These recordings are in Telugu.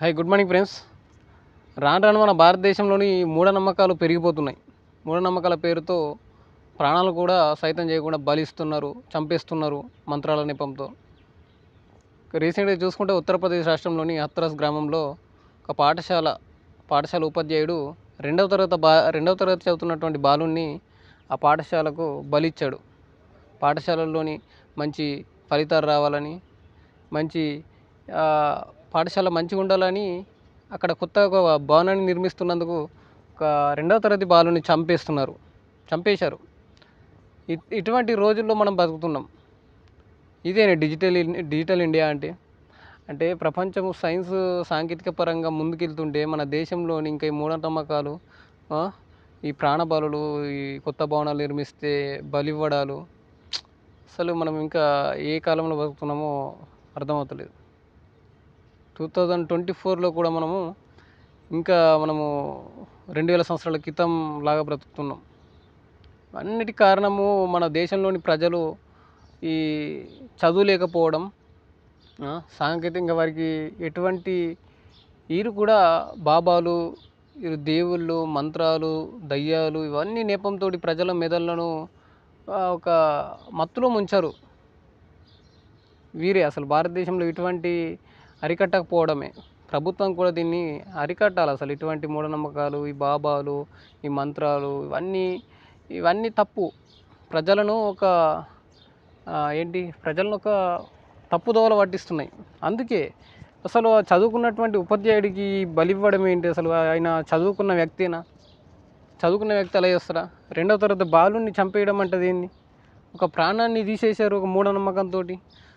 హాయ్ గుడ్ మార్నింగ్ ఫ్రెండ్స్ రాను రాను మన భారతదేశంలోని మూఢనమ్మకాలు పెరిగిపోతున్నాయి. మూఢనమ్మకాల పేరుతో ప్రాణాలు కూడా సైతం చేయకుండా బలిస్తున్నారు చంపేస్తున్నారు మంత్రాల నెపంతో. రీసెంట్గా చూసుకుంటే ఉత్తరప్రదేశ్ రాష్ట్రంలోని హత్రస్ గ్రామంలో ఒక పాఠశాల పాఠశాల ఉపాధ్యాయుడు రెండవ తరగతి బా రెండవ తరగతి చదువుతున్నటువంటి బాలుని ఆ పాఠశాలకు బలిచ్చాడు. పాఠశాలల్లోని మంచి ఫలితాలు రావాలని మంచి పాఠశాల మంచిగా ఉండాలని అక్కడ కొత్తగా ఒక భవనాన్ని నిర్మిస్తున్నందుకు ఒక రెండవ తరగతి బాలుని చంపేస్తున్నారు చంపేశారు. ఇటువంటి రోజుల్లో మనం బతుకుతున్నాం. ఇదే డిజిటల్ డిజిటల్ ఇండియా అంటే? అంటే ప్రపంచం సైన్స్ సాంకేతిక పరంగా ముందుకెళ్తుంటే మన దేశంలోని ఇంకా ఈ మూఢనమ్మకాలు ఈ ప్రాణబలులు ఈ కొత్త భవనాలు నిర్మిస్తే బలివ్వడాలు అసలు మనం ఇంకా ఏ కాలంలో బతుకుతున్నామో అర్థమవుతలేదు టూ థౌజండ్ ట్వంటీ ఫోర్లో కూడా మనము ఇంకా మనము రెండు వేల సంవత్సరాల క్రితం లాగా బ్రతుకుతున్నాం. అన్నిటి కారణము మన దేశంలోని ప్రజలు ఈ చదువు లేకపోవడం సాంకేతికంగా వారికి ఎటువంటి వీరు కూడా బాబాలు వీరు దేవుళ్ళు మంత్రాలు దయ్యాలు ఇవన్నీ నేపంతో ప్రజల మెదళ్ళను ఒక మత్తులో ముంచారు. వీరే అసలు భారతదేశంలో ఇటువంటి అరికట్టకపోవడమే. ప్రభుత్వం కూడా దీన్ని అరికట్టాలి అసలు. ఇటువంటి మూఢనమ్మకాలు ఈ బాబాలు ఈ మంత్రాలు ఇవన్నీ ఇవన్నీ తప్పు. ప్రజలను ఒక ఏంటి? ప్రజలను ఒక తప్పుదోవల పట్టిస్తున్నాయి. అందుకే అసలు ఆ చదువుకున్నటువంటి ఉపాధ్యాయుడికి బలివ్వడం ఏంటి అసలు? ఆయన చదువుకున్న వ్యక్తేనా? చదువుకున్న వ్యక్తి అలా చేస్తారా రెండవ తరగతి బాలుని చంపేయడం అంటే ఏంది ఒక ప్రాణాన్ని తీసేశారు ఒక మూఢనమ్మకంతో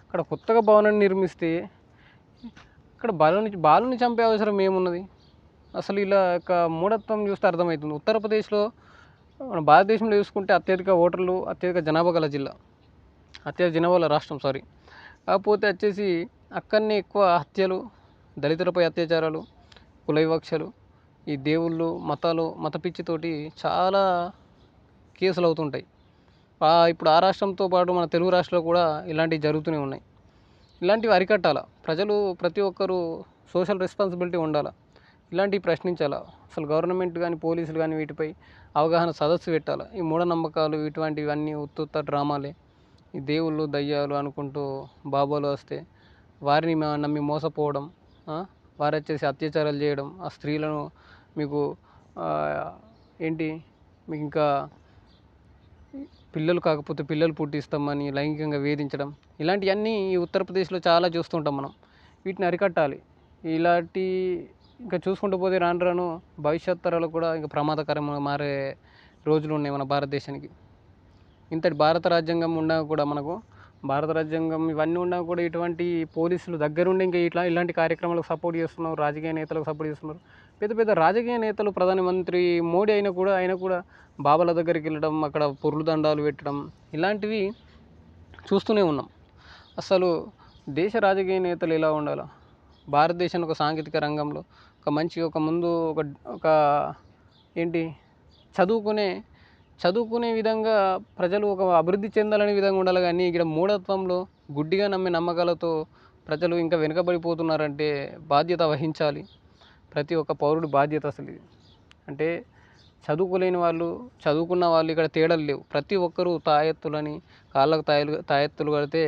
అక్కడ కొత్తగా భవనాన్ని నిర్మిస్తే ఇక్కడ బాలుని బాలుని చంపే అవసరం ఏమున్నది? అసలు ఇలా యొక్క మూఢత్వం చూస్తే అర్థమవుతుంది. ఉత్తరప్రదేశ్లో మన భారతదేశంలో చూసుకుంటే అత్యధిక ఓటర్లు అత్యధిక జనాభా గల జిల్లా. అత్యధిక జనాభా రాష్ట్రం సారీ కాకపోతే వచ్చేసి అక్కడనే ఎక్కువ హత్యలు దళితులపై అత్యాచారాలు కుల వివక్షలు ఈ దేవుళ్ళు మతాలు మత పిచ్చితోటి చాలా కేసులు అవుతుంటాయి ఇప్పుడు ఆ రాష్ట్రంతో పాటు మన తెలుగు రాష్ట్రంలో కూడా ఇలాంటివి జరుగుతూనే ఉన్నాయి. ఇలాంటివి అరికట్టాల? ప్రజలు ప్రతి ఒక్కరూ సోషల్ రెస్పాన్సిబిలిటీ ఉండాలి? ఇలాంటివి ప్రశ్నించాలా? అసలు గవర్నమెంట్ కానీ పోలీసులు కానీ వీటిపై అవగాహన సదస్సు పెట్టాలి? ఈ మూఢనమ్మకాలు ఇటువంటివన్నీ ఉత్తుత్త డ్రామాలే. ఈ దేవుళ్ళు దయ్యాలు అనుకుంటూ బాబోలు వస్తే వారిని మా- నమ్మి మోసపోవడం వారు వచ్చేసి అత్యాచారాలు చేయడం ఆ స్త్రీలను మీకు ఏంటి? మీకు ఇంకా పిల్లలు కాకపోతే పిల్లలు పుట్టిస్తామని లైంగికంగా వేధించడం ఇలాంటివన్నీ ఈ ఉత్తరప్రదేశ్లో చాలా చూస్తుంటాం మనం. వీటిని అరికట్టాలి. ఇలాంటి ఇంకా చూసుకుంటూ పోతే రాను రాను భవిష్యత్ తరాలు కూడా ఇంకా ప్రమాదకరంగా మారే రోజులు ఉన్నాయి మన భారతదేశానికి. ఇంతటి భారత రాజ్యాంగం ఉన్నా కూడా మనకు భారత రాజ్యాంగం ఇవన్నీ ఉన్నా కూడా ఇటువంటి పోలీసులు దగ్గరుండి ఇంకా ఇట్లా ఇలాంటి కార్యక్రమాలకు సపోర్ట్ చేస్తున్నారు రాజకీయ నేతలకు సపోర్ట్ చేస్తున్నారు. పెద్ద పెద్ద రాజకీయ నేతలు ప్రధానమంత్రి మోడీ అయినా కూడా ఆయన కూడా బాబాల దగ్గరికి వెళ్ళడం అక్కడ పొర్లు దండాలు పెట్టడం ఇలాంటివి చూస్తూనే ఉన్నాం. అసలు దేశ రాజకీయ నేతలు ఎలా ఉండాలో? భారతదేశాన్ని ఒక సాంకేతిక రంగంలో ఒక మంచి ఒక ముందు ఒక ఒక ఏంటి చదువుకునే చదువుకునే విధంగా ప్రజలు ఒక అభివృద్ధి చెందాలనే విధంగా ఉండాలి. కానీ ఇక్కడ మూఢత్వంలో గుడ్డిగా నమ్మే నమ్మకాలతో ప్రజలు ఇంకా వెనుకబడిపోతున్నారంటే బాధ్యత వహించాలి. ప్రతి ఒక్క పౌరుడి బాధ్యత అసలు ఇది. అంటే చదువుకోలేని వాళ్ళు చదువుకున్న వాళ్ళు ఇక్కడ తేడాలు లేవు. ప్రతి ఒక్కరూ తాయెత్తులని కాళ్ళకు తాయలు తాయెత్తులు కడితే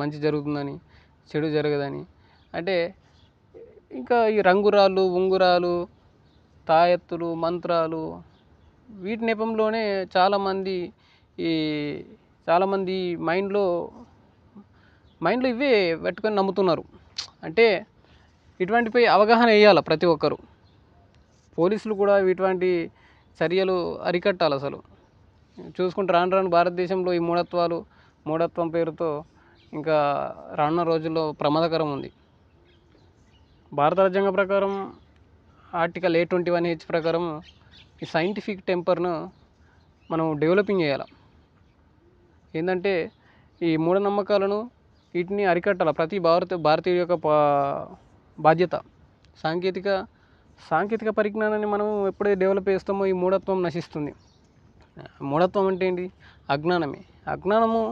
మంచి జరుగుతుందని చెడు జరగదని. అంటే ఇంకా ఈ రంగురాళ్ళు ఉంగురాలు తాయెత్తులు మంత్రాలు వీటి నెపంలోనే చాలామంది ఈ చాలామంది మైండ్లో మైండ్లో ఇవే పెట్టుకొని నమ్ముతున్నారు. అంటే ఇటువంటిపై అవగాహన వేయాలి ప్రతి ఒక్కరు? పోలీసులు కూడా ఇటువంటి చర్యలు అరికట్టాలి అసలు. చూసుకుంటే రాను రాను భారతదేశంలో ఈ మూఢత్వాలు మూఢత్వం పేరుతో ఇంకా రానున్న రోజుల్లో ప్రమాదకరం ఉంది. భారత రాజ్యాంగం ప్రకారం article A twenty one H ప్రకారం ఈ సైంటిఫిక్ టెంపర్ను మనం డెవలపింగ్ చేయాలి? ఏంటంటే ఈ మూఢనమ్మకాలను వీటిని అరికట్టాలి? ప్రతి భారత భారతీయుల యొక్క పా- బాధ్యత. సాంకేతిక సాంకేతిక పరిజ్ఞానాన్ని మనం ఎప్పుడైతే డెవలప్ చేస్తామో ఈ మూఢత్వం నశిస్తుంది. మూఢత్వం అంటే ఏంటి? అజ్ఞానమే. అజ్ఞానము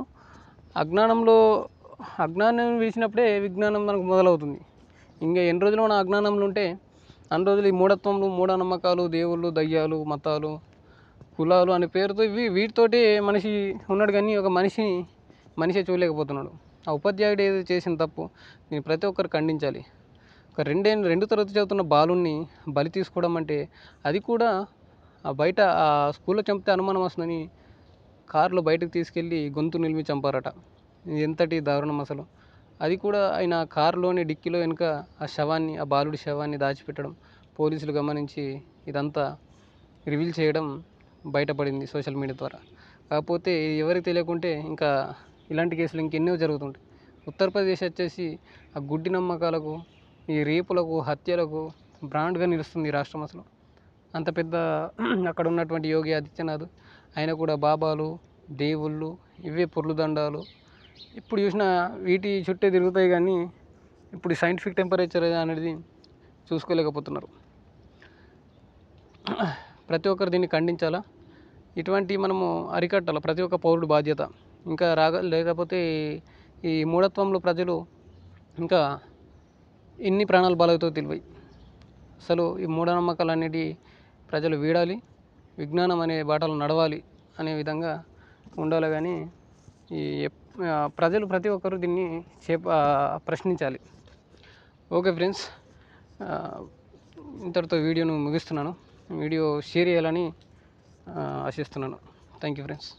అజ్ఞానంలో అజ్ఞానం విడిచినప్పుడే విజ్ఞానం మనకు మొదలవుతుంది. ఇంకా ఎన్ని రోజులు మన అజ్ఞానంలో ఉంటే అన్ని రోజులు ఈ మూఢత్వంలు మూఢనమ్మకాలు దేవుళ్ళు దయ్యాలు మతాలు కులాలు అనే పేరుతో ఇవి వీటితోటి మనిషి ఉన్నాడు కానీ ఒక మనిషిని మనిషే చూడలేకపోతున్నాడు. ఆ ఉపాధ్యాయుడు ఏదో చేసిన తప్పు నేను ప్రతి ఒక్కరు ఖండించాలి. ఒక రెండే రెండు తరగతి చదువుతున్న బాలుని బలి తీసుకోవడం అంటే అది కూడా ఆ బయట ఆ స్కూల్లో చంపితే అనుమానం వస్తుందని కారులో బయటకు తీసుకెళ్ళి గొంతు నిలిమి చంపారట. ఇది ఎంతటి దారుణం అసలు? అది కూడా ఆయన కారులోని డిక్కీలో వెనుక ఆ శవాన్ని ఆ బాలుడి శవాన్ని దాచిపెట్టడం పోలీసులు గమనించి ఇదంతా రివీల్ చేయడం బయటపడింది సోషల్ మీడియా ద్వారా. కాకపోతే ఎవరికి తెలియకుంటే ఇంకా ఇలాంటి కేసులు ఇంకెన్నో జరుగుతుంటాయి. ఉత్తరప్రదేశ్ వచ్చేసి ఆ గుడ్డి నమ్మకాలకు ఈ రేపులకు హత్యలకు బ్రాండ్గా నిలుస్తుంది ఈ రాష్ట్రం అసలు. అంత పెద్ద అక్కడ ఉన్నటువంటి యోగి ఆదిత్యనాథ్ ఆయన కూడా బాబాలు దేవుళ్ళు ఇవే పొర్లుదండాలు ఇప్పుడు చూసిన వీటి చుట్టే తిరుగుతాయి కానీ ఇప్పుడు సైంటిఫిక్ టెంపరేచర్ అనేది చూసుకోలేకపోతున్నారు. ప్రతి ఒక్కరు దీన్ని ఖండించాలా? ఇటువంటి మనము అరికట్టాలి? ప్రతి ఒక్క పౌరుడు బాధ్యత. ఇంకా రాగ లేకపోతే ఈ మూఢత్వంలో ప్రజలు ఇంకా ఎన్ని ప్రాణాలు బలవుతో తెలివై. అసలు ఈ మూఢనమ్మకాలన్నిటి ప్రజలు వీడాలి విజ్ఞానం అనే బాటలు నడవాలి అనే విధంగా ఉండాలి కానీ ఈ ప్రజలు ప్రతి ఒక్కరు దీన్ని చేప ప్రశ్నించాలి. ఓకే ఫ్రెండ్స్ ఇంతటితో వీడియోను ముగిస్తున్నాను. వీడియో షేర్ చేయాలని ఆశిస్తున్నాను. Thank you friends.